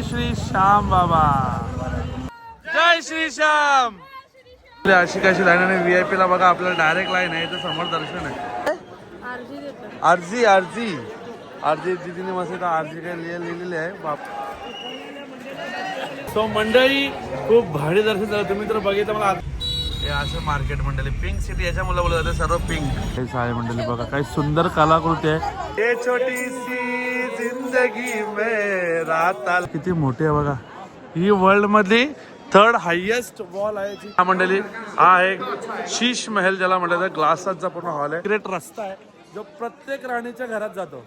जय श्री श्याम बाबा. जय श्री श्याम. अशी कशी लाईन आणि व्ही आय पी ला बघा आपल्याला डायरेक्ट लाईन आहे इथं समोर दर्शन आहे. आरजी देतो. RG RG. दिदीने मस्त आरजी काय लिह लिहिलेली आहे. बाप. सो मंडळी खूप भारी दर्शन झालं. तुम्ही तर बघितलं मला. हे असं मार्केट मंडळी. पिंक सिटी याच्या मुलं बोलत जाते सर्व पिंक हे साळे मंडळी बघा काही सुंदर कलाकृती आहे. हे छोटी सी जिंदगी में राहता किती मोठी आहे बघा. ही वर्ल्ड मधली थर्ड हायएस्ट वॉल आहे जी. हा मंडळी हा एक शीश महल ज्याला म्हणतात ग्लासाचा पूर्ण हॉल आहे. ग्रेट रस्ता आहे जो प्रत्येक राणीच्या घरात जातो.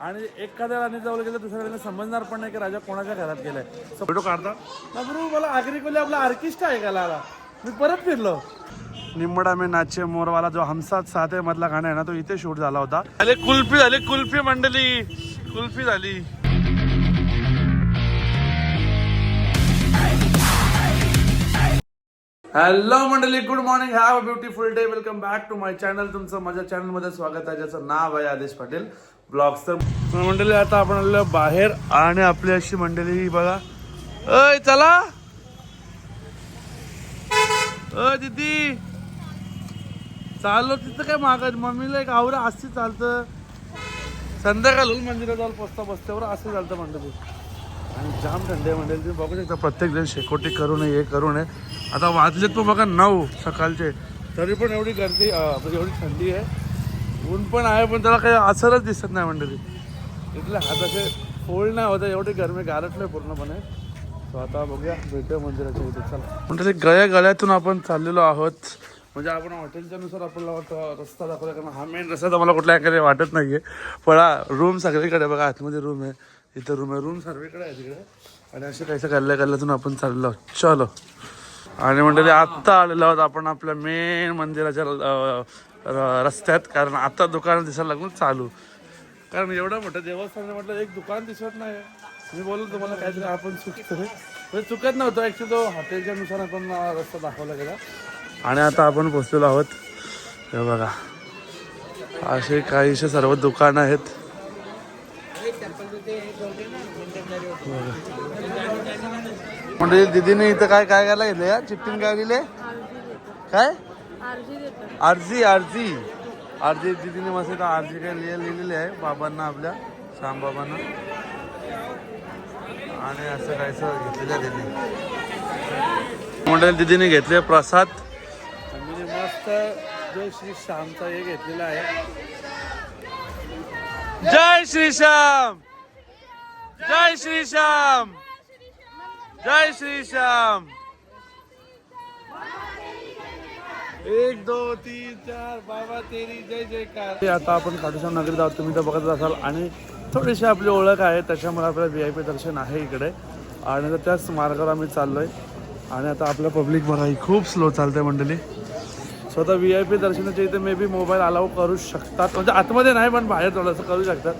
आणि एखाद्या राणी जवळ गेलं दुसऱ्या राणीला समजणार पण नाही की राजा कोणाच्या घरात गेलाय. फोटो काढता. मला आगरी कोली आपला आर्किस्ट आहे का लाला? मी परत फिरलो. निम्मडा में नाचे मोरवाला जो हमसात साथ है मधला गाणं आहे ना तो इथे शूट झाला होता. अरे कुल्फी झाली कुल्फी मंडळी कुल्फी झाली. हॅलो मंडळी good morning have a beautiful day welcome back to my channel तुमचं माझ्या चॅनलमध्ये स्वागत आहे ज्याचं नाव आहे आदेश पाटील ब्लॉग्स तर मंडळी आता आपण आलेलो बाहेर आणि आपली अशी मंडळी ही बघा. अय चला. अ दीदी. चाललो तिथं काय मागत मम्मीला एक आवडं असते चालतं. संध्याकाळ होईल मंदिरात जाऊन पोचता बसत्यावर असं चालतं मंडळी आणि जाम थंडी आहे मंडळी तुम्ही बघू शकता प्रत्येक जण शेकोटी करू नये हे करू नये. आता वाजलेत पण बघा नऊ सकाळचे. तरी पण एवढी गर्दी म्हणजे एवढी थंडी आहे. ऊन पण आहे पण त्याला काही असरच दिसत नाही मंडळी. इथले हाताचे असे फोल्ड नाही होत एवढी गरमी गारटलं पूर्णपणे. तो आता बघूया भेटूया मंदिराच्या इथे चला. म्हणजे गळ्या गळ्यातून आपण चाललेलो आहोत. म्हणजे आपण हॉटेलच्या नुसार आपल्याला वाटतं रस्ता दाखवला कारण हा मेन रस्ता तर मला कुठल्या काही वाटत नाहीये. पण रूम सगळीकडे बघा आतमध्ये रूम आहे इथं रूम आहे. रूम सर्वेकडे आहे तिकडे. आणि असे काहीसं गल्ल्या गल्ल्यातून आपण चाललो आहोत. चलो. आणि म्हणजे मंडळी आत्ता आलेलो आहोत आपण आपल्या मेन मंदिराच्या रस्त्यात कारण आता दुकान दिसायला लागून चालू. कारण एवढं मोठं देवस्थान म्हटलं एक दुकान दिसत नाही मी बोललो तुम्हाला काहीतरी आपण चुकतो म्हणजे चुकत नव्हतं. ॲक्च्युली तो हॉटेलच्या नुसार आपण रस्ता दाखवला गेला. आणि आता आपण पोचलेलो आहोत. हे बघा. असे काहीसे सर्व दुकानं आहेत. म्हणजे दिदीने इथं काय काय करायला घेतलं या? चिठ्ठीने काय दिले? काय? RG RG. आरजी दिदीने मस्त इथं आरजी काय लिहिलेली आहे. बाबांना आपल्या श्यामबाबांना. आणि असं काहीसं घेतलेलं आहे दिदी मंडळी दिदीने घेतले प्रसाद. मी मस्त जय श्री श्यामचा हे घेतलेला आहे. जय श्री श्याम! जय श्री श्याम! जय श्री श्याम! एक दो तीन चार बाबा तेरी जय जयकार. आता आपण खाटूश्याम नगरीत आहोत. तुम्ही तर बघत असाल. आणि थोडीशी आपली ओळख आहे त्याच्यामुळे आपल्याला व्ही आय पी दर्शन आहे इकडे. आणि आता त्याच मार्गावर आम्ही चाललो आहे आणि आता आपलं पब्लिक बघा ही खूप स्लो चालते मंडळी. स्वतः व्ही आय पी दर्शनाच्या इथे मे बी मोबाईल अलाव करू शकतात. म्हणजे आतमध्ये नाही पण बाहेर थोडंसं करू शकतात.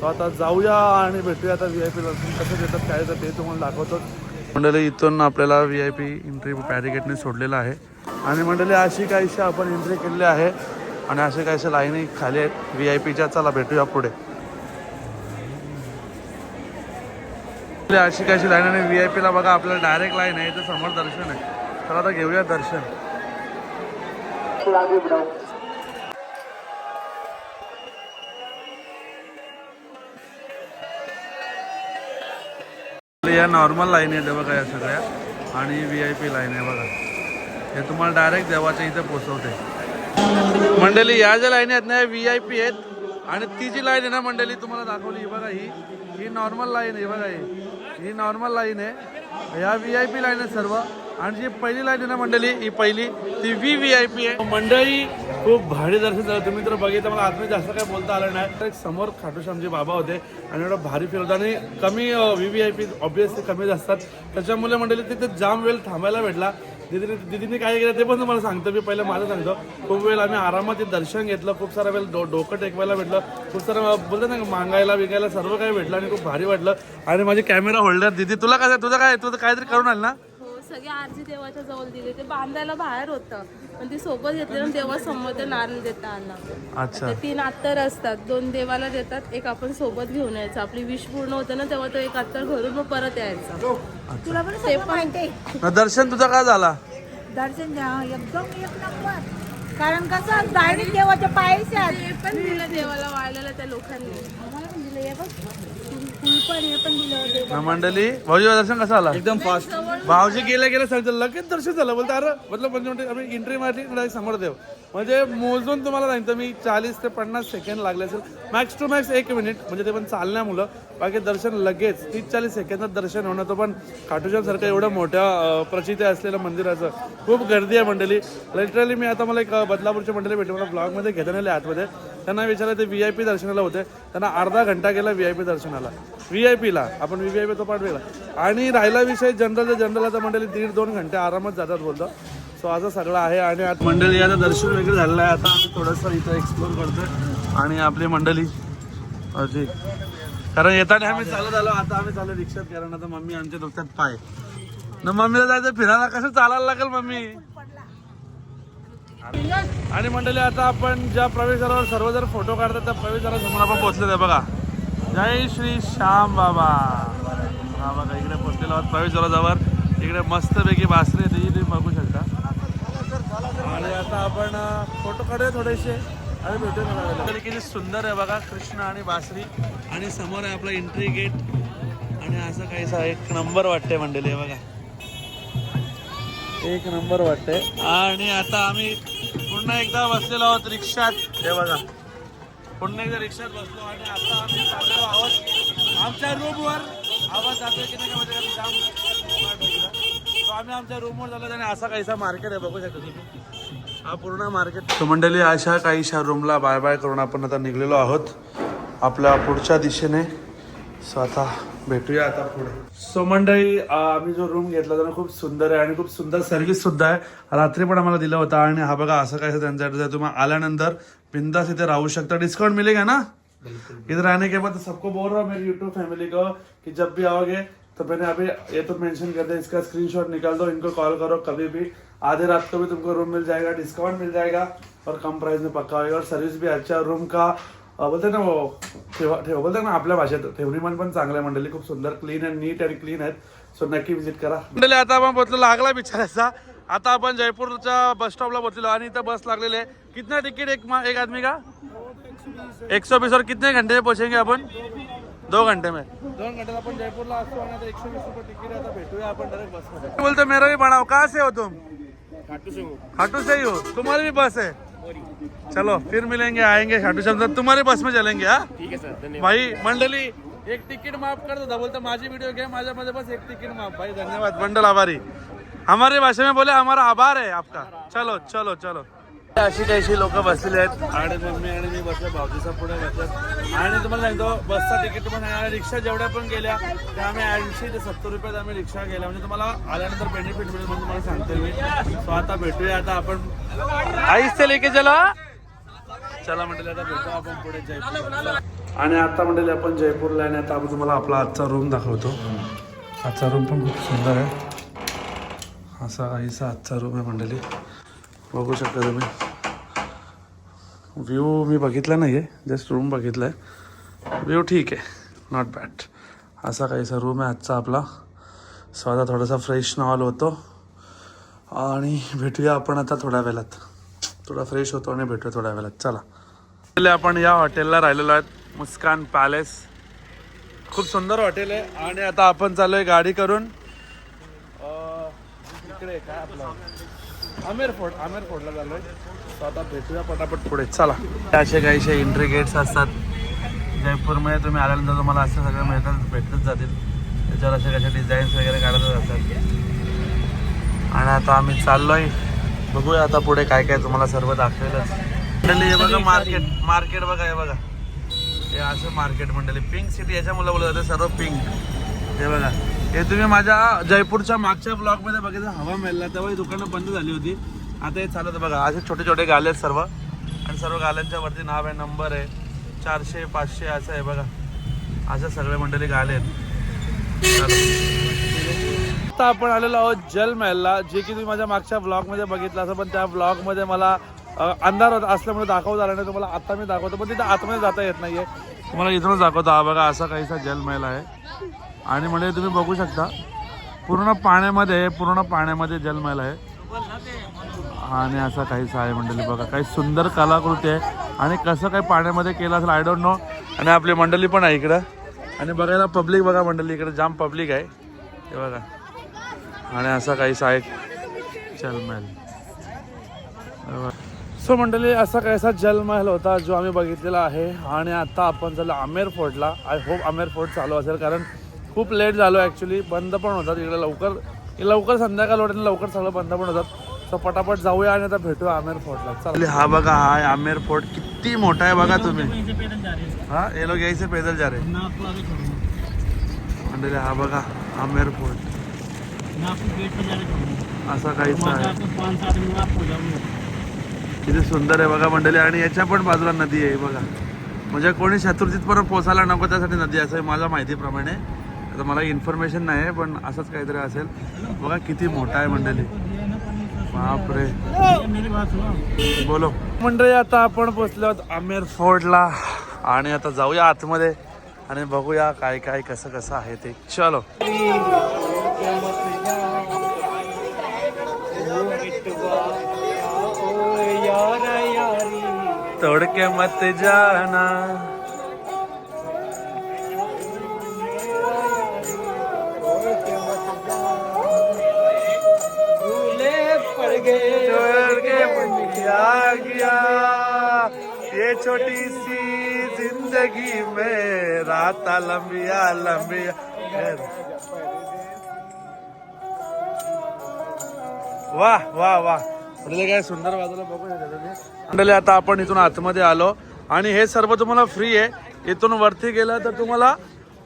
सो आता जाऊया आणि भेटूया. आता व्ही आय पी दर्शन कसं देतात काय तर ते तुम्हाला दाखवतो. मंडळी इथून आपल्याला व्ही आय पी एंट्री पॅरिगेटने सोडलेलं आहे. आणि मंडळी अशी काहीशी आपण एंट्री केलेली आहे. आणि असे काहीशे लाईनी खाली आहेत. व्ही आय पीच्या चला भेटूया पुढे. अशी कशी लाईन आणि व्ही आय पीला बघा आपल्याला डायरेक्ट लाईन आहे इथं समोर दर्शन आहे. तर आता घेऊया दर्शन. या नॉर्मल लाईन आहेत बघा या सगळ्या. आणि व्ही आय पी लाईन आहे बघा. हे तुम्हाला डायरेक्ट देवाच्या इथे पोचवते. मंडळी या ज्या लाईन आहेत ना व्ही आय पी आहेत. आणि ती जी लाईन आहे ना मंडळी तुम्हाला दाखवली बघा ही. ही नॉर्मल लाईन आहे बघा ही. ही नॉर्मल लाईन आहे. ह्या व्ही आय पी लाईन आहे सर्व. आणि जी पहिली लाईन आहे ना मंडळी ही पहिली ती व्ही व्ही आय पी आहे. मंडळी खूप भारी दर्शन झालं. तुम्ही तर बघितलं मला आतमध्ये जास्त काय बोलता आलं नाही. तर एक समोर खाटूश्यामचे बाबा होते आणि एवढं भारी फील होतं. आणि कमी V V I P obviously कमीच असतात. त्याच्यामुळे मंडळी तिथे जाम वेळ थांबायला भेटला. दिदीने दिदीने काय केलं ते पण तुम्हाला सांगतो मी पहिलं माझं सांगतो. खूप वेळ आम्ही आरामात ते दर्शन घेतलं खूप सारा वेळ डो डोकं टेकवायला भेटलं खूप सारं बोलतो ना मागायला विकायला सर्व काही भेटलं आणि खूप भारी वाटलं. आणि माझे कॅमेरा होल्डर दिदी तुला काय तुझं काय तुझं काहीतरी करून आलं ना? सगळे आरती देवाच्या जवळ दिले. ते बांधायला बाहेर होतं. पण ती सोबत घेतली ना देवासमोर ते नारळ देताना. अच्छा. ते तीन अत्तर असतात. दोन देवाला देतात. एक आपण सोबत घेऊन यायचं. आपली विश पूर्ण होते ना तेव्हा तो एक अत्तर घरून मग परत यायचा. तुला पण ते पण- दर्शन तुझा काय झाला? दर्शन एकदम एक नंबर. कारण कसं डायरेक्ट देवाच्या पायीच आहेत ते पण दिलं देवाला वाळलेलं त्या लोकांनी. आम्हाला पण दिलं हे मंडळी भाऊजी दर्शन कसं आला? एकदम फास्ट भाऊजी गेल्या गेल्या सांगतो लगेच दर्शन झालं. बोलतो अरे मतलब म्हणजे म्हणजे आम्ही एंट्री मारली समोर देव. म्हणजे मोजून तुम्हाला सांगतो मी चाळीस ते पन्नास सेकंड लागले असेल. मॅक्स टू मॅक्स एक मिनिट म्हणजे ते पण चालण्यामुळं बाकी दर्शन लगेच तीस चाळीस सेकंदात दर्शन होणं तर पण खाटूच्यासारखं एवढं मोठ्या प्रचिती असलेलं मंदिराचं खूप गर्दी आहे मंडळी. लिटरली मी आता मला एक बदलापूरची मंडळी भेटली. मला ब्लॉगमध्ये घेता आले आतमध्ये. त्यांना विचारलं ते व्ही आय पी दर्शनाला होते. त्यांना अर्धा घंटा गेला व्ही आय पी दर्शनाला. व्ही आय पीला आपण व्ही आय पी तो पाठ आणि राहिला विषय जनरल जनरल आता मंडळी दीड दोन घंटे आरामात जातात बोलतो. सो असं सगळं आहे आणि आता मंडळी आता दर्शन वगैरे झालेलं आहे. आता आम्ही थोडंसं इथं एक्सप्लोर करतोय. आणि आपली मंडळी अजी कारण येताना आम्ही चालत आलो आता आम्ही चालू रिक्षात. कारण आता मम्मी आमच्या डोक्यात पाय. ना मम्मीला जायचं फिरायला कसं चालायला लागेल मम्मी? आणि मंडळी आता आपण ज्या प्रवेशद्वारावर सर्व जर फोटो काढतात त्या प्रवेशद्वारासमोर आपण पोहोचले आहे. बघा. जय श्री श्याम बाबा. हा बघा इकडे पोहोचलेलो आहोत प्रवेशद्वाराजवळ. इकडे मस्तपैकी बासरी आहे ती तुम्ही बघू शकता. आणि आता आपण फोटो काढूया थोडेसे आणि भेटूया किती सुंदर आहे बघा कृष्ण आणि बासरी आणि समोर आहे आपला एंट्री गेट आणि असं काहीसा एक नंबर वाटतंय मंडळी बघा. एक नंबर वाटतंय. आणि आता आम्ही पुन्हा एकदा बसलेलो आहोत रिक्षात. हे बघा. पुन्हा एकदा रिक्षात बसलो आणि आता आम्ही चाललेलो आहोत आमच्या रूमवर आवाज जातोय की नाही म्हणजे आम्ही जाम आम्ही आमच्या रूमवर झालो आणि असा काहीसा मार्केट आहे बघू शकता तुम्ही. हा पूर्ण मार्केट. तो मंडळी अशा काहीशा रूमला बाय बाय करून आपण आता निघलेलो आहोत. आपल्या पुढच्या दिशेने. सो आता भेटूया आता पुढे. सो मंडळी आम्ही जो रूम घेतला त्याला खूप सुंदर आहे आणि खूप सुंदर सर्व्हिस सुद्धा आहे. रात्री पण आम्हाला दिला होता आणि हा बघा असं काय त्यांचा address आहे. तुम्ही आल्यानंतर बिंदास इथे राहू शकता. डिस्काउंट मिलेगा ना? इधर रहने के बाद सबको बोल रहा हूँ मेरी यूट्यूब फैमिली को कि जब भी आओगे तो मैंने अभी ये तो मेंशन कर दिया इसका स्क्रीनशॉट निकाल दो इनको कॉल करो कभी भी। आधे रात को भी तुमको रूम मिल जाएगा डिस्काउंट मिल जाएगा और कम प्राइस में पक्का होगा और सर्विस भी अच्छा रूम का। बोलते ना वो ठेवा ठेवा बोलते ना आपल्या भाषेत ठेवणीमान पण चांगलं आहे मंडळी खूप सुंदर क्लीन अँड नीट आणि क्लीन आहेत. सो नक्की विजिट करा. मंडळी आता आपण पोहोचलो लागला बिचारायचा आता आपण जयपूरच्या बस स्टॉपला पोहोचलो आणि इथं बस लागलेली आहे कितना तिकीट एक एक आदमी का? एक सौ बीस और कितने घंटे पोहोचेंगे आपण? अपन दो घंटे में। दोन घंटे आपण जयपूरला असतो आणि आता एकशे वीस रुपये तिकीट आहे आता भेटूया आपण डायरेक्ट बस बोलते मेरा भी बनाओ कहाँ से हो तुम? खाटू से ही। हो तुम्हारी भी बस है। चलो फिर मिलेंगे आएँगे खाटू श्याम तुम्हारी बस में चलेंगे हाँ? ठीक है सर। भाई मंडली एक तिकीट माफ़ कर दो। बोलते माझी व्हिडिओ घ्या माझ्यामध्ये बस एक तिकीट माफ़. भाई धन्यवाद मंडल आभारी। हमारी भाषा में बोले हमारा आभार है आपका। चलो चलो चलो। अशी काहीशी लोक बसलेली आहेत? आणि मम्मी आणि मी बसलो भाऊजीचा पुढे बसलो आणि तुम्हाला सांगतो बसचा तिकीट पण आहे रिक्षा जेवढ्या पण गेल्या त्या आम्ही ऐंशी ते सत्तर रुपयात आम्ही रिक्षा गेल्या. म्हणजे तुम्हाला आल्यानंतर बेनिफिट मिळेल म्हणून तुम्हाला सांगतोय मी. सो आता भेटूया आता आपण आईस ते लेके चला. चला म्हटलं आता भेटू आपण पुढे जयपूर आणि आता म्हटले आपण जयपूरला आणि आता आपण तुम्हाला आपला आजचा रूम दाखवतो. आजचा रूम पण खूप सुंदर आहे. असा काहीसा आजचा रूम आहे मंडळी बघू शकता तुम्ही. व्ह्यू मी बघितला नाही आहे जस्ट रूम बघितला आहे व्ह्यू ठीक आहे नॉट बॅड असा काहीसा रूम आहे आजचा आपला. सो आता थोडासा फ्रेश नॉल होतो. आणि भेटूया आपण आता थोड्या वेळात. थोडा फ्रेश होतो आणि भेटूया थोड्या वेळात. चला. पहिले आपण या हॉटेलला राहिलेलो आहेत मुस्कान पॅलेस खूप सुंदर हॉटेल आहे. आणि आता आपण चालू आहे गाडी करून. इकडे काय आपलं आमेर फोर्ट आमेर फोर्टला चाललोय. आता भेटूया पटापट पुढे. चला. असे काहीसे एंट्री गेट्स असतात. जयपूरमध्ये तुम्ही आल्यानंतर तुम्हाला असं सगळं मिळतात भेटतच जातील. त्याच्यावर असे कशा डिझाईन्स वगैरे काढत जातात आणि आता आम्ही चाललोय. बघूया आता पुढे काय काय तुम्हाला सर्व दाखवेलच. हे बघा मार्केट मार्केट बघा हे बघा. हे असं मार्केट मंडळी. पिंक सिटी याच्यामुळे बोलत जाते सर्व पिंक हे बघा. हे तुम्ही माझ्या जयपूरच्या मागच्या ब्लॉकमध्ये बघितलं हवा मेलला तेव्हा दुकानं बंद झाली होती. आता हे चालत बघा असे छोटे छोटे गाले आहेत सर्व. आणि सर्व गाल्यांच्या वरती नाव आहे नंबर आहे चारशे पाचशे असं आहे बघा. असं सगळे मंडळी गाले आहेत. आता आपण आलेलो आहोत जलमहलला जे की तुम्ही माझ्या मागच्या ब्लॉगमध्ये बघितलं असं पण त्या ब्लॉगमध्ये मला अंधार होता असल्यामुळे दाखवता आला नाही तुम्हाला आता मी दाखवतो पण तिथे आतमध्ये जाता येत नाहीये. तुम्हाला इथूनच दाखवतो हा बघा असा काहीसा जलमहल आहे. आणि म्हणजे तुम्ही बघू शकता पूर्ण पाण्यामध्ये आहे, पूर्ण पाण्यामध्ये जलमहल आहे. आणि असं काहीच आहे मंडळी बघा काही सुंदर कलाकृती आहे. आणि कसं काही पाण्यामध्ये केलं असेल आय डोंट नो आणि आपली मंडळी पण आहे इकडं. आणि बघायला पब्लिक बघा मंडळी इकडे जाम पब्लिक आहे. ते बघा. आणि असं काहीच आहे जलमहल सो मंडळी असा काहीसा जलमहल होता जो आम्ही बघितलेला आहे. आणि आता आपण चाललो आमेर फोर्टला. आय होप आमेर फोर्ट चालू असेल कारण खूप लेट झालो ॲक्च्युली बंद पण होतात इकडे लवकर. लवकर संध्याकाळ वाटेल लवकर सगळं बंद पण होतात. सो पटापट जाऊया आणि आता भेटूया आमेर फोर्टला. चालेल हा बघा हा आमेर फोर्ट किती मोठा आहे बघा तुम्ही. हा ये लोक यायचे पैदल जा रे. मंडळी हा बघा आमेर फोर्ट. असा काहीच आहे किती सुंदर आहे बघा मंडळी. आणि याच्या पण बाजूला नदी आहे बघा. म्हणजे कोणी शत्रुजीत पण पोचायला नको त्यासाठी नदी असं आहे माझ्या माहितीप्रमाणे. आता मला इन्फॉर्मेशन नाही आहे पण असंच काहीतरी असेल. बघा किती मोठा आहे मंडळी. बापरे. बोलो. मंडळी आता आपण पोचलो आहोत आमेर फोर्टला. आणि आता जाऊया आतमध्ये आणि बघूया काय काय कसं कसं आहे ते. चलो. तोडके मत जाना. छोटी सी जिंदगी में राता लंबिया लंबिया. वा वा वा म्हणजे काय सुंदर बाजूला बघू शकता मंडळी आता आपण इथून आतमध्ये आलो. आणि हे सर्व तुम्हाला फ्री आहे. इथून वरती गेलं तर तुम्हाला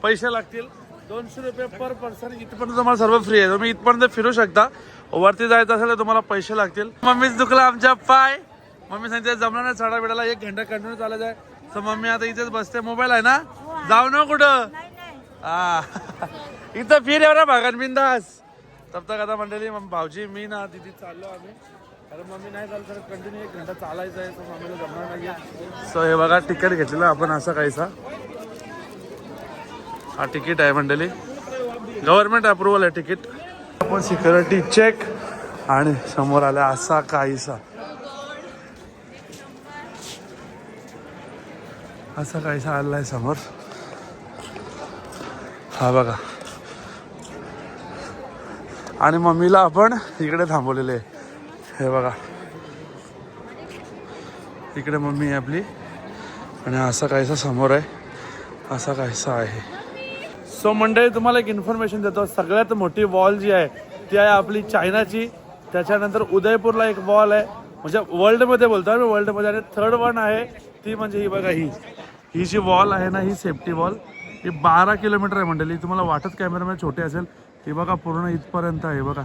पैसे लागतील. दोनशे रुपये पर पर्सन इथपर्यंत तुम्हाला सर्व फ्री आहे. तुम्ही इथपर्यंत फिरू शकता. वरती जायचं असेल तर तुम्हाला पैसे लागतील. मम्मीच दुखला आमच्या पाय. मम्मी सांगते जमलं नाही चढा बिडाला एक घंटा कंटिन्यू चालत आहे. तर मम्मी आता इथेच बसते मोबाईल आहे ना? जाऊ ना कुठं? हा. इथं फिर एवढा भागन बिंदास. तब तक आता मंडळी भाऊजी मी ना तिथे चाललो आम्ही. कारण मम्मी नाही चालत तर कंटिन्यू एक घंटा चालायचं आहे तर मम्मीला जमणार नाही सो हे बघा तिकीट घेतलेलं आपण असं काहीसा. हा तिकीट आहे मंडळी. गव्हर्नमेंट अप्रुव्हल आहे तिकीट आपण सिक्युरिटी चेक आणि समोर आला असा काहीसा. असा काहीसा आहे समोर. हा बघा. आणि मम्मीला आपण इकडे थांबवलेले आहे. हे बघा. इकडे मम्मी आहे आपली. आणि असा काहीसा समोर आहे. असा काहीसा आहे. सो मंडळी तुम्हाला एक इन्फॉर्मेशन देतो. सगळ्यात मोठी वॉल जी आहे ती आहे आपली चायनाची. त्याच्यानंतर उदयपूरला एक वॉल आहे. म्हणजे वर्ल्डमध्ये बोलतो आम्ही. वर्ल्डमध्ये आणि थर्ड वन आहे. ती म्हणजे ही बघा ही. ही जी वॉल आहे ना ही सेफ्टी वॉल ही बारा किलोमीटर आहे मंडळी. तुम्हाला वाटत कॅमेरामध्ये छोटे असेल हे बघा पूर्ण इथपर्यंत आहे बघा.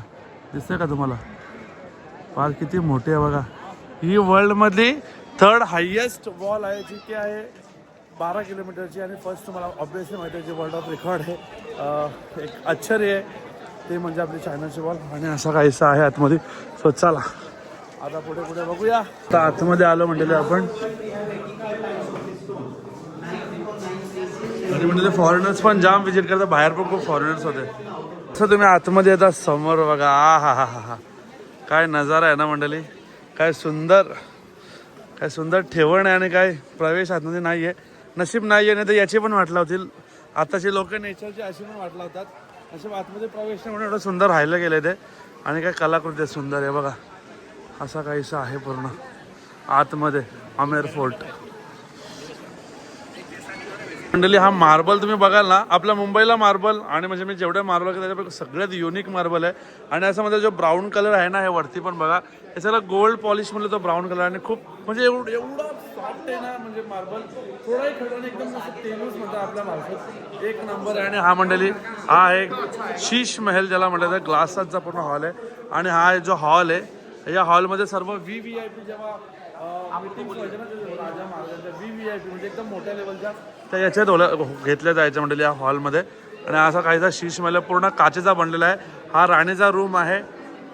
दिसतंय का तुम्हाला? फार किती मोठी आहे बघा. ही वर्ल्डमधली थर्ड हायेस्ट वॉल आहे जी की आहे बारा किलोमीटरची आणि फर्स्ट तुम्हाला ऑब्विसली माहिती आहे जी वर्ल्ड ऑफ रेकॉर्ड आहे एक आश्चर्य आहे. ते म्हणजे आपली चायनाची वॉल आणि असा काहीसा आहे आतमध्ये. सो चला. आता पुढे पुढे बघूया. आता आतमध्ये आलो म्हणलेले आपण. आणि म्हणजे फॉरेनर्स पण जाम विजिट करतात. बाहेर पण खूप फॉरेनर्स होते. असं तुम्ही आतमध्ये येतात समोर बघा. आ हा हा हा हा. काय नजारा आहे ना मंडळी? काय सुंदर. काय सुंदर ठेवण आहे आणि काय प्रवेश आतमध्ये नाही आहे नशीब नाही आहे नाही तर याची पण वाट लावतील. आताचे लोक नेचरची अशी पण वाट लावतात. नशीब आतमध्ये प्रवेश नाही म्हणून एवढं सुंदर राहिलं गेलं ते. आणि काय कलाकृती आहे सुंदर आहे बघा. असा काहीसा आहे पूर्ण. आतमध्ये आमेर फोर्ट. मंडळी हा मार्बल तुम्ही बघाल ना आपल्या मुंबईला मार्बल आणि म्हणजे मी जेवढे मार्बल त्याच्यापैकी सगळ्यात युनिक मार्बल आहे. आणि असं म्हणजे जो ब्राऊन कलर आहे ना हे वरती पण बघा. हे सगळं गोल्ड पॉलिश म्हणलं तो ब्राऊन कलर आणि खूप म्हणजे एवढं एवढा सॉफ्ट आहे ना म्हणजे मार्बल. थोडाही खडून एकदम तेलूच म्हणतात आपल्या भारतात एक नंबर आहे आणि हा मंडळी हा एक शीश महल ज्याला म्हटलं तर ग्लासाचा पूर्ण हॉल आहे. आणि हा जो हॉल आहे या हॉलमध्ये सर्व व्ही व्ही आय पी जेव्हा मीटिंग राजा महाराजांच्या व्ही व्ही आय पी म्हणजे एकदम मोठ्या लेवलच्या त्या याच्यात ओला घेतल्या जायच्या मंडळी या हॉलमध्ये. आणि असा काहीसा शीश मला पूर्ण काचेचा बनलेला आहे. हा राणीचा रूम आहे.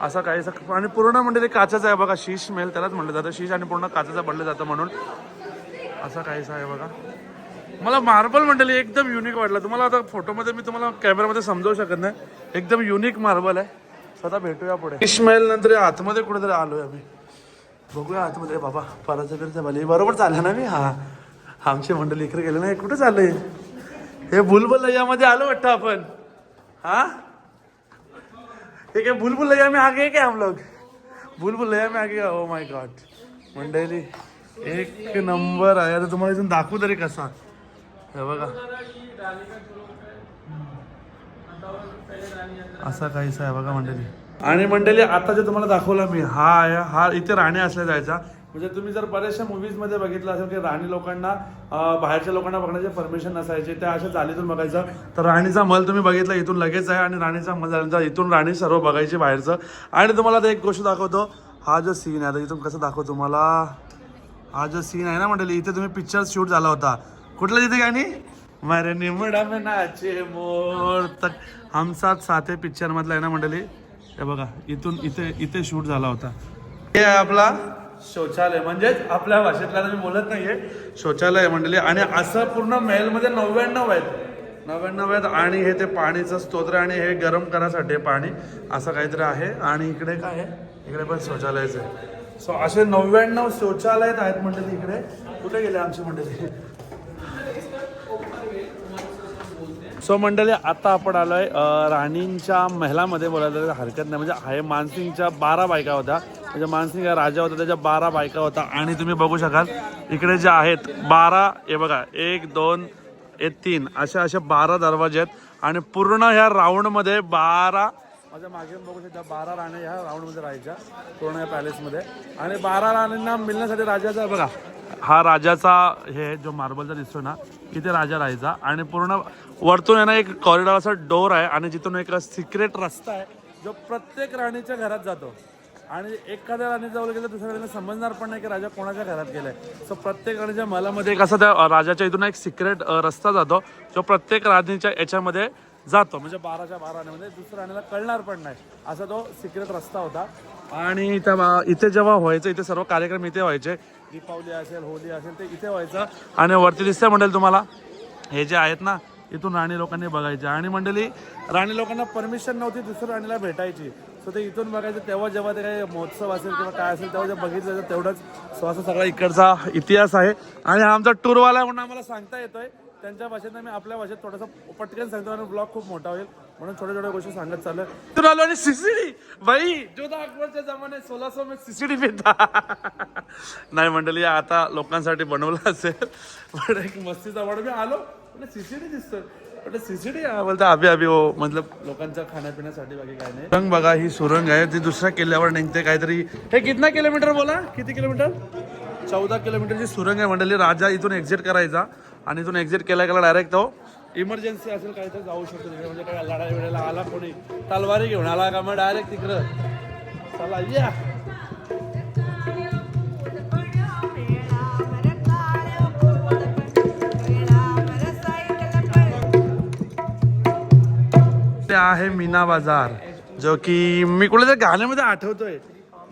असा काहीसा आणि पूर्ण म्हणजे ते काचाचं आहे बघा. शीश मेल त्यालाच म्हटलं जातं. शीश आणि पूर्ण काचाचं बनलं जातं म्हणून. असा काहीसा आहे बघा. मला मार्बल मंडळी एकदम युनिक वाटलं. तुम्हाला आता फोटोमध्ये मी तुम्हाला कॅमेरामध्ये समजावू शकत नाही. एकदम युनिक मार्बल आहे. स्वतः भेटूया पुढे. इशमेल नंतर या आतमध्ये कुठेतरी आलोय आम्ही. बघूया आतमध्ये. बाबा परत फिरचं भले. बरोबर चाललं ना मी? हा. आमची मंडळी इकडे गेले नाही कुठे चाललंय हे बुलबुल यामध्ये आलो वाटतं आपण. हा? हे काय बुलबुल लया में आगे क्या हम लोग बुलबुल मी में आगे ओ माय गॉड मंडळी एक नंबर आहे. आता तुम्हाला इथून दाखवू तरी कसा. हे बघा. असा काहीसा आहे बघा मंडळी. आणि मंडळी आता जे तुम्हाला दाखवला मी हा आहे हा इथे राणे असल्या जायचा. म्हणजे तुम्ही जर बऱ्याचशा मूवीजमध्ये बघितलं असेल की राणी लोकांना बाहेरच्या लोकांना बघण्याचे परमिशन नसायचे त्या अशा चालीतून बघायचं. तर राणीचा मल तुम्ही बघितला इथून लगेच आहे आणि राणीचा मल झाल्यानंतर इथून राणी सर्व बघायची बाहेरचं. आणि तुम्हाला आता एक गोष्ट दाखवतो. हा जो सीन आहे इथून कसं दाखवतो तुम्हाला? हा जो सीन आहे ना मंडळी इथे तुम्ही पिक्चर शूट झाला होता. कुठला तिथे गाणी? मारे निमडा में नाचे मोर. तक हम साथ साथे पिक्चर मधला आहे ना मंडळी? हे बघा इथून इथे इथे शूट झाला होता. हे आहे आपला शौचालय. म्हणजेच आपल्या भाषेतला मी बोलत नाहीये. शौचालय मंडळी आणि असं पूर्ण मेलमध्ये नव्याण्णव आहेत. नव्याण्णव आहेत आणि हे ते पाणीचं स्तोत्र आणि हे गरम करायसाठी पाणी. असं काहीतरी आहे. आणि इकडे काय आहे? इकडे पण शौचालयच आहे. सो असे नव्याण्णव शौचालय आहेत मंडळी इकडे. कुठे गेले आमची मंडळी? सो मंडळी आता आपण आलोय राणींच्या महिलामध्ये बोलायला हरकत नाही. म्हणजे आहे मानसिंगच्या बारा बायका होत्या. म्हणजे मानसिंग राजा होता त्याच्या बारा बायका होता. आणि तुम्ही बघू शकाल इकडे जे आहेत बारा हे बघा एक दोन हे तीन अशा अशा बारा दरवाजे आहेत. आणि पूर्ण ह्या राऊंडमध्ये बारा माझ्या मागे बघू शकता बारा राण्या ह्या राऊंडमध्ये राहायच्या पूर्ण या पॅलेसमध्ये. आणि बारा राण्यांना मिळण्यासाठी राजाचा बघा हा राजाचा हे जो मार्बलचा दिसतो ना इथे राजा राहायचा. आणि पूर्ण वरतून आहे ना एक कॉरिडॉर असा डोर आहे आणि जिथून एक सिक्रेट रस्ता आहे जो प्रत्येक राणीच्या घरात जातो. आणि एखाद्या राणी जवळ गेलं दुसऱ्या राणीला समजणार पण नाही की राजा कोणाच्या घरात गेलाय. सो प्रत्येक राणीच्या मलामध्ये एक असा त्या राजाच्या इथून एक सिक्रेट रस्ता जातो जो प्रत्येक राणीच्या याच्यामध्ये जातो. म्हणजे बाराच्या बारा राणीमध्ये दुसऱ्या राणीला कळणार पण नाही. असा तो सिक्रेट रस्ता होता. आणि त्या इथे जेव्हा व्हायचं इथे सर्व कार्यक्रम इथे व्हायचे. दीपावली असेल होली असेल ते इथे व्हायचं. आणि वरती दिसतंय म्हणेल तुम्हाला हे जे आहेत ना इथून राणी लोकांनी बघायचे. आणि मंडळी राणी लोकांना परमिशन नव्हती दुसऱ्या राणीला भेटायची. सो ते इथून बघायचं तेव्हा जेव्हा ते काही महोत्सव असेल किंवा काय असेल तेव्हा जे बघितलं तर तेवढंच सो सगळा इकडचा इतिहास आहे. आणि हा आमचा टूरवाला म्हणून आम्हाला सांगता येतोय. त्यांच्या भाषेत मी आपल्या भाषेत थोडासा पटकन सांगतो आणि ब्लॉग खूप मोठा होईल. म्हणून छोट्या छोट्या गोष्टी सांगत चाललं तर आलो आणि सीसीडी भाई जोधा अकबरच्या जमाने सोला सो मी सीसीडी पिता. नाही मंडळी आता लोकांसाठी बनवलं असेल. पण एक मस्तीचा वाढ मी आलो सीसीडी दिसतोय. पण सीसीडी बोलतो अभि अभि हो. मतलब लोकांच्या खाण्यापिण्यासाठी बाकी काय नाही. सुरंग बघा ही सुरंग आहे. ती दुसऱ्या किल्ल्यावर निघते काहीतरी. हे कितना किलोमीटर बोला? किती किलोमीटर? चौदा किलोमीटरची सुरंग आहे मंडळी. राजा इथून एक्झिट करायचा आणि इथून एक्झिट केला गेला डायरेक्ट तो इमर्जन्सी असेल काही तर जाऊ शकतो तिकडे. म्हणजे काय लढाई वेळेला आला कोणी? तलवारी घेऊन आला का मग डायरेक्ट तिकडं? चला या. आहे मीना बाजार जो की मी कुठल्या तरी गाण्यामध्ये आठवतोय.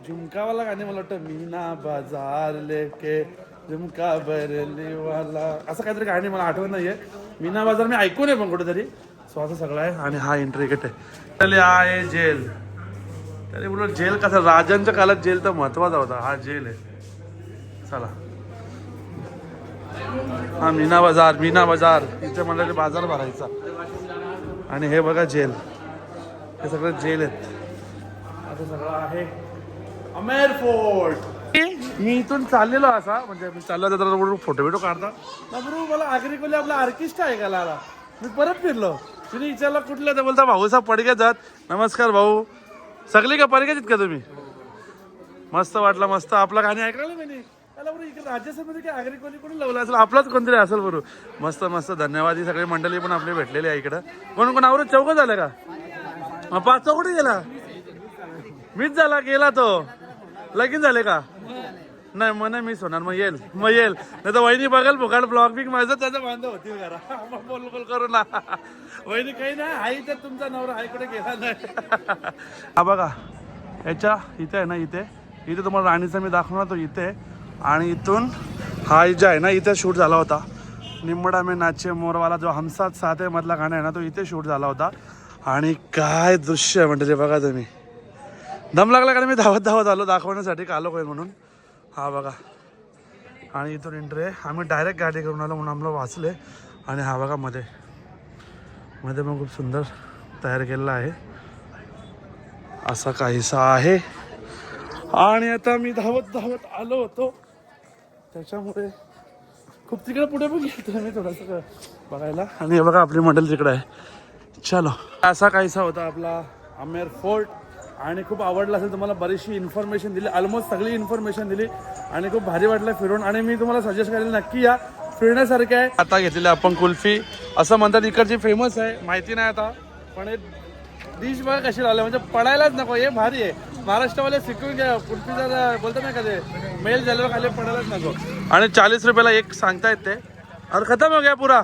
झुमकावाला गाणे मला वाटतं मीना बाजार लेके झुमका बरली वाला असं काहीतरी गाणे मला आठवत नाहीये. मीना बाजार मी ऐकून आहे पण कुठेतरी. सो असं सगळं आहे आणि हा एंट्री गेट आहे. चले आहे जेल. त्याने बोल जेल कसं? राजांच्या काळात जेल तर महत्त्वाचा होता. हा जेल आहे. चला. हा मीना बाजार मीना बाजार. इथे मला बाजार भरायचा. आणि हे बघा जेल. हे सगळं जेल आहेत. आता सगळं आहे. अमेर फोर्ट. मी इथून चाललेलो असा म्हणजे मी चाललो तर फोटो बिटो काढता. बरोबर मला आगरी कोली आपला आर्किस्ट का लाला? मी परत फिरलो. तुम्ही विचारला कुठलं तर बोलता भाऊसाहेब पडगे जात. नमस्कार भाऊ. सगळी का पडगे का तुम्ही? मस्त वाटलं मस्त. आपलं गाणी ऐकलं मी त्याला बरोबर इकडे राज्यसभेमध्ये काय आगरी कोणी कोणी असेल? आपलाच कोणतरी असेल बरोबर मस्त मस्त. धन्यवाद. ही सगळी मंडळी पण आपली भेटलेली आहे इकडं. कोण कोण? आवरत चौक झालं का? मग पाच चौकडे गेला? मीच झाला गेला तो. लगीन झाले का? नाही मग नाही मिस होणार. मग येईल. मग येईल. नाही तर वहिनी बघाल भोकाड ब्लॉग बिग माझं त्याचं बांधव होती जरा मग बोल बोल करू ना. वहिनी काही नाही आई तर तुमचा नवरा आईकडे गेला नाही. हा बघा. याच्या इथे आहे ना इथे. इथे तुम्हाला राणीचा मी दाखवणार तो इथे. आहे. आणि इथून हा जे आहे ना इथे शूट झाला होता. निंबडा में नाचे मोरवाला जो हमसात साते मधला गाणं आहे ना तो इथे शूट झाला होता. आणि काय दृश्य आहे म्हणजे ते बघा तुम्ही. दम लागला कारण मी धावत धावत आलो दाखवण्यासाठी कालो काय म्हणून. हा बघा. आणि इथून एंट्री आहे. आम्ही डायरेक्ट गाडी करून आलो म्हणून आम्हाला वाचले. आणि हा बघा मध्ये. मध्ये मग खूप सुंदर तयार केलेला आहे. असा काहीसा आहे. आणि आता मी धावत धावत आलो होतो. त्याच्यामुळे खूप तिकडे पुढे पण गेलो मी थोडंसं बघायला. आणि हे बघा आपली मंडल तिकडे आहे. चलो. असा काहीसा होता आपला आमेर फोर्ट. आणि खूप आवडला असेल तुम्हाला बरीचशी इन्फॉर्मेशन दिली ऑलमोस्ट सगळी इन्फॉर्मेशन दिली. आणि खूप भारी वाटलं फिरून. आणि मी तुम्हाला सजेस्ट करेल नक्की या. फिरण्यासारखं आहे. आता घेतलेलं आपण कुल्फी. असं म्हणतात इकडची फेमस आहे. माहिती नाही आता. पण हे डिश बघा कशी लावली म्हणजे पडायलाच नको हे भारी आहे. महाराष्ट्रवाले शिकून घ्या. पुढची जर बोलतात ना कधी मेल झाल्यावर खाली पडायलाच नको. आणि चाळीस रुपयाला एक सांगतायत ते. और खतम हो गया पूरा.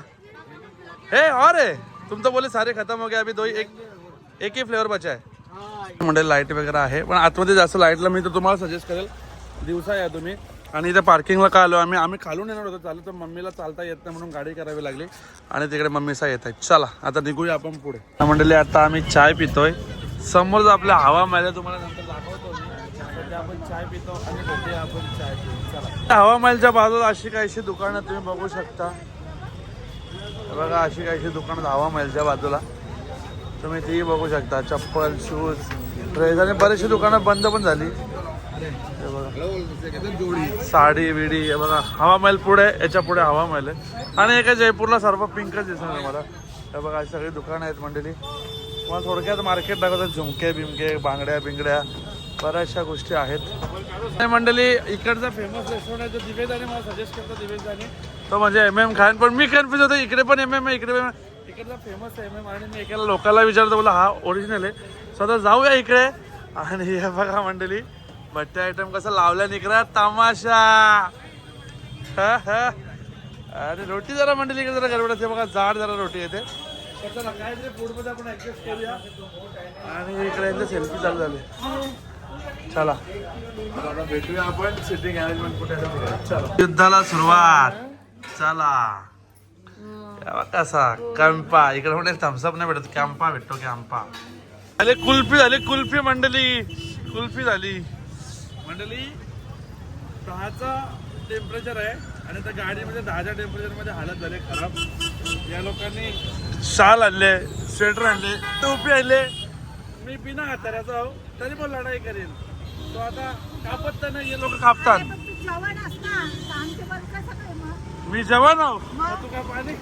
हे और है तुम तो बोले सारे खतम हो गया अभी दो ही एक एक ही फ्लेवर बचा है. म्हणजे लाइट वगैरे आहे. पण आतमध्ये जास्त लाईटला मी तर तुम्हाला सजेस्ट करेल दिवसा या तुम्ही. आणि इथे पार्किंगला का आलो? आम्ही आम्ही खालून येणार होतो. चालू तर मम्मीला चालता येत नाही म्हणून गाडी करावी लागली. आणि तिकडे मम्मीचा येत आहे चला आता निघूया आपण पुढे. मंडळी आता आम्ही चाय पितोय. समोर जो आपला हवा महल आहे तुम्हाला नंतर दाखवतो मी. सध्या आपण चाय पितो आणि भेटूया आपण चाय पितो चला. हवा महलच्या बाजूला अशी काहीशी दुकानं तुम्ही बघू शकता. हे बघा अशी काहीशी दुकानं हवा महलच्या बाजूला. तुम्ही ती बघू शकता चप्पल शूज ड्रेस आणि बरीचशी दुकानं बंद पण झाली. हे बघा. साडी विडी हे बघा हवा महल पुढे याच्यापुढे हवा महल आहे. आणि एका जयपूरला सर्व पिंकच दिसणार मला. हे बघा अशी सगळी दुकानं आहेत मंडळी. मला थोडक्यात मार्केट दाखवतात झुमके बिमके बांगड्या बिंगड्या बऱ्याचशा गोष्टी आहेत. मंडळी इकडचा फेमस रेस्टॉरंट आहे जो दिवेदाने मला सजेस्ट करतो दिवेदाने. तो म्हणजे एम एम खान. पण मी कन्फ्युज होतो इकडे पण एम एम आहे इकडे इकडचा फेमस एम एम आणि मी एकाला लोकांना विचारतो बोला हा ओरिजिनल आहे? स्वतः जाऊया इकडे. आणि हे बघा मंडळी बट्टे आयटम कसं लावल्या निकरा तमाशा. हा, हा. अरे रोटी जरा मंडळी इकडे जरा गडबड असते बघा जाड जरा रोटी येते आणि इकडे यांचे सेल्फी चालू झाले चला. भेटूया आपण सिटिंग अरेंजमेंट कुठे युद्धाला सुरुवात. चला. कसा? कॅम्पा. इकडे म्हणजे थम्सअप नाही भेटत. कॅम्पा भेटतो कॅम्पा. अरे कुल्फी झाली कुल्फी मंडळी कुल्फी झाली. मंडळी दहाचा टेम्परेचर आहे आणि त्या गाडीमध्ये दहाच्या टेम्परेचरमध्ये हालत झाले खराब. या लोकांनी शाल आणले स्वेटर आणले टोपी आणले. मी बिना हाताऱ्याचा आहो तरी पण लढाई करेन. तो आता कापत तर नाही हे लोक कापतात. पण तू जवान असणार तर आमचे बरं कसं काय मग? मी जवान आहो. मग? तू काय पाणी?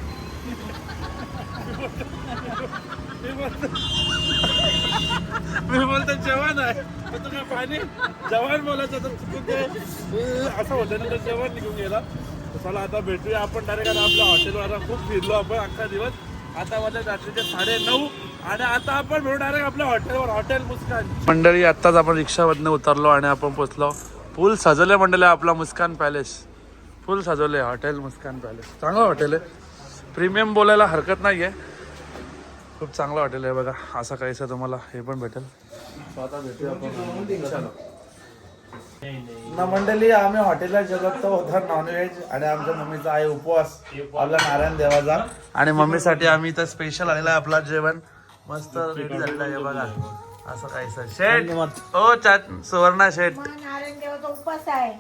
मी बोलतो मी बोलतो जवान आहे. मग तू काय पाणी? जवान बोलायचं तर चुकून ते अं, असं होतं ना तर जवान निघून गेला. चला आता भेटूया आपण डायरेक्ट आता आपल्या हॉटेलवर खूप फिरलो आपण अख्खा दिवस. आता वाजले रात्रीचे साडे नऊ आणि आता आपण भेटू डायरेक्ट आपल्या हॉटेलवर हॉटेल मुस्कान. मंडळी आत्ताच आपण रिक्षामधनं उतरलो आणि आपण पोचलो फुल सजवले मंडळी आपला मुस्कान पॅलेस फुल सजवले हॉटेल मुस्कान पॅलेस चांगलं हॉटेल आहे. प्रीमियम बोलायला हरकत नाही आहे खूप चांगलं हॉटेल आहे बघा. असं काहीसं तुम्हाला हे पण भेटेल. आता भेटूया आपण. चलो. ना मंडळी आम्ही हॉटेलला जेवत तो होता नॉनव्हेज आणि आमच्या मम्मीचा आहे उपवास. आपला नारायण देवाचा. आणि मम्मीसाठी आम्ही इथं स्पेशल आलेला आहे आपला जेवण. मस्त रेडी झालेला आहे बघा. असं काहीसं. शेट हो चाट सुवर्णा शेट मग नारायण देवाचा उपास आहे.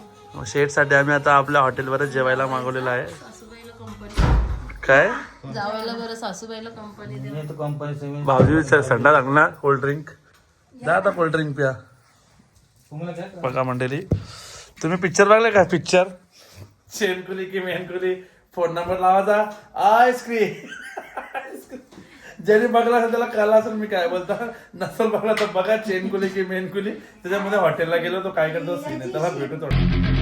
शेटसाठी आम्ही आता आपल्या हॉटेलवरच जेवायला मागवलेलं आहे. सासूबाईला कंपनी काय? जावायला बरं सासूबाईला कंपनी दे भाऊजी विचार संडा लागणार कोल्ड ड्रिंक जा आता कोल्ड ड्रिंक प्या. बघा मंडळी. तुम्ही पिक्चर बघले का? पिक्चर शेनकुली की मेनकुली फोन नंबर लावायचा आईस्क्रीम ज्याने बघला असेल त्याला कळला असेल मी काय बोलतो. नसल बघला तर बघा. चेनकुली की मेनकुली त्याच्यामध्ये हॉटेलला गेलो तो काय करतो? सीन आहे. त्याला भेटू थोडं.